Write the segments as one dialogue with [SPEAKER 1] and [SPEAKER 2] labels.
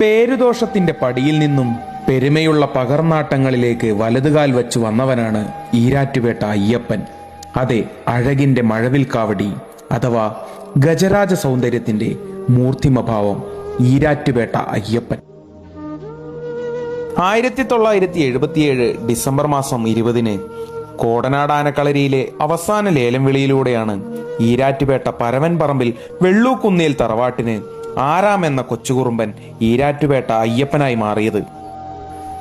[SPEAKER 1] പേരുദോഷത്തിന്റെ പടിയിൽ നിന്നും പെരുമയുള്ള പകർനാട്ടങ്ങളിലേക്ക് വലതുകാൽ വച്ചു വന്നവനാണ് ഈരാറ്റുപേട്ട അയ്യപ്പൻ. അതെ അഴകിന്റെ മഴവിൽ കാവടി അഥവാ ഗജരാജ സൗന്ദര്യത്തിന്റെ മൂർത്തിമഭാവം ഈരാറ്റുപേട്ട അയ്യപ്പൻ. ആയിരത്തി തൊള്ളായിരത്തി എഴുപത്തിയേഴ് ഡിസംബർ മാസം ഇരുപതിന് കോടനാട് ആനക്കളരിയിലെ അവസാന ലേലം വിളിയിലൂടെയാണ് ഈരാറ്റുപേട്ട പരവൻ പറമ്പിൽ വെള്ളൂക്കുന്നിയിൽ തറവാട്ടിന് ആറാം എന്ന കൊച്ചുകുറുമ്പൻ ഈരാറ്റുപേട്ട അയ്യപ്പനായി മാറിയത്.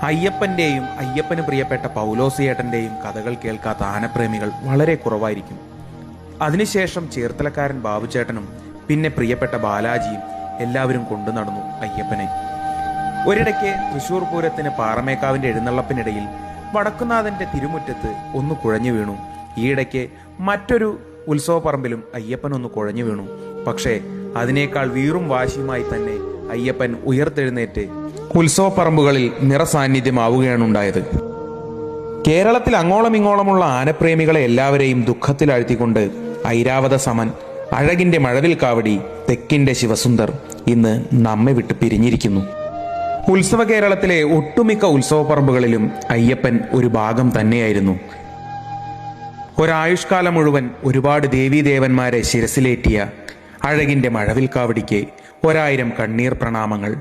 [SPEAKER 1] അയ്യപ്പന്റെയും അയ്യപ്പന് പ്രിയപ്പെട്ട പൗലോസിയേട്ടന്റെയും കഥകൾ കേൾക്കാത്ത ആനപ്രേമികൾ വളരെ കുറവായിരിക്കും. അതിനുശേഷം ചേർത്തലക്കാരൻ ബാബുചേട്ടനും പിന്നെ പ്രിയപ്പെട്ട ബാലാജിയും എല്ലാവരും കൊണ്ടു നടന്നു അയ്യപ്പനെ. ഒരിടയ്ക്ക് തൃശൂർ പൂരത്തിന് പാറമേക്കാവിന്റെ എഴുന്നള്ളപ്പിനിടയിൽ വടക്കുനാഥന്റെ തിരുമുറ്റത്ത് ഒന്ന് കുഴഞ്ഞു വീണു. ഈയിടയ്ക്ക് മറ്റൊരു ഉത്സവപ്പറമ്പിലും അയ്യപ്പൻ ഒന്ന് കുഴഞ്ഞു വീണു. പക്ഷേ അതിനേക്കാൾ വീറും വാശിയുമായി തന്നെ അയ്യപ്പൻ ഉയർത്തെഴുന്നേറ്റ് ഉത്സവപ്പറമ്പുകളിൽ നിറസാന്നിധ്യമാവുകയാണ് ഉണ്ടായത് കേരളത്തിൽ അങ്ങോളം ഇങ്ങോളമുള്ള ആനപ്രേമികളെ എല്ലാവരെയും ദുഃഖത്തിലാഴ്ത്തിക്കൊണ്ട് ഐരാവത സമൻ അഴകിന്റെ മഴവിൽ കാവടി തെക്കിന്റെ ശിവസുന്ദർ ഇന്ന് നമ്മെ വിട്ട് പിരിഞ്ഞിരിക്കുന്നു. ഉത്സവ കേരളത്തിലെ ഒട്ടുമിക്ക ഉത്സവപ്പറമ്പുകളിലും അയ്യപ്പൻ ഒരു ഭാഗം തന്നെയായിരുന്നു. ഒരായുഷ്കാലം മുഴുവൻ ഒരുപാട് ദേവീദേവന്മാരെ ശിരസിലേറ്റിയ അഴകിന്റെ മഴവിൽ കാവടിക്ക് ഒരായിരം കണ്ണീർ പ്രണാമങ്ങൾ.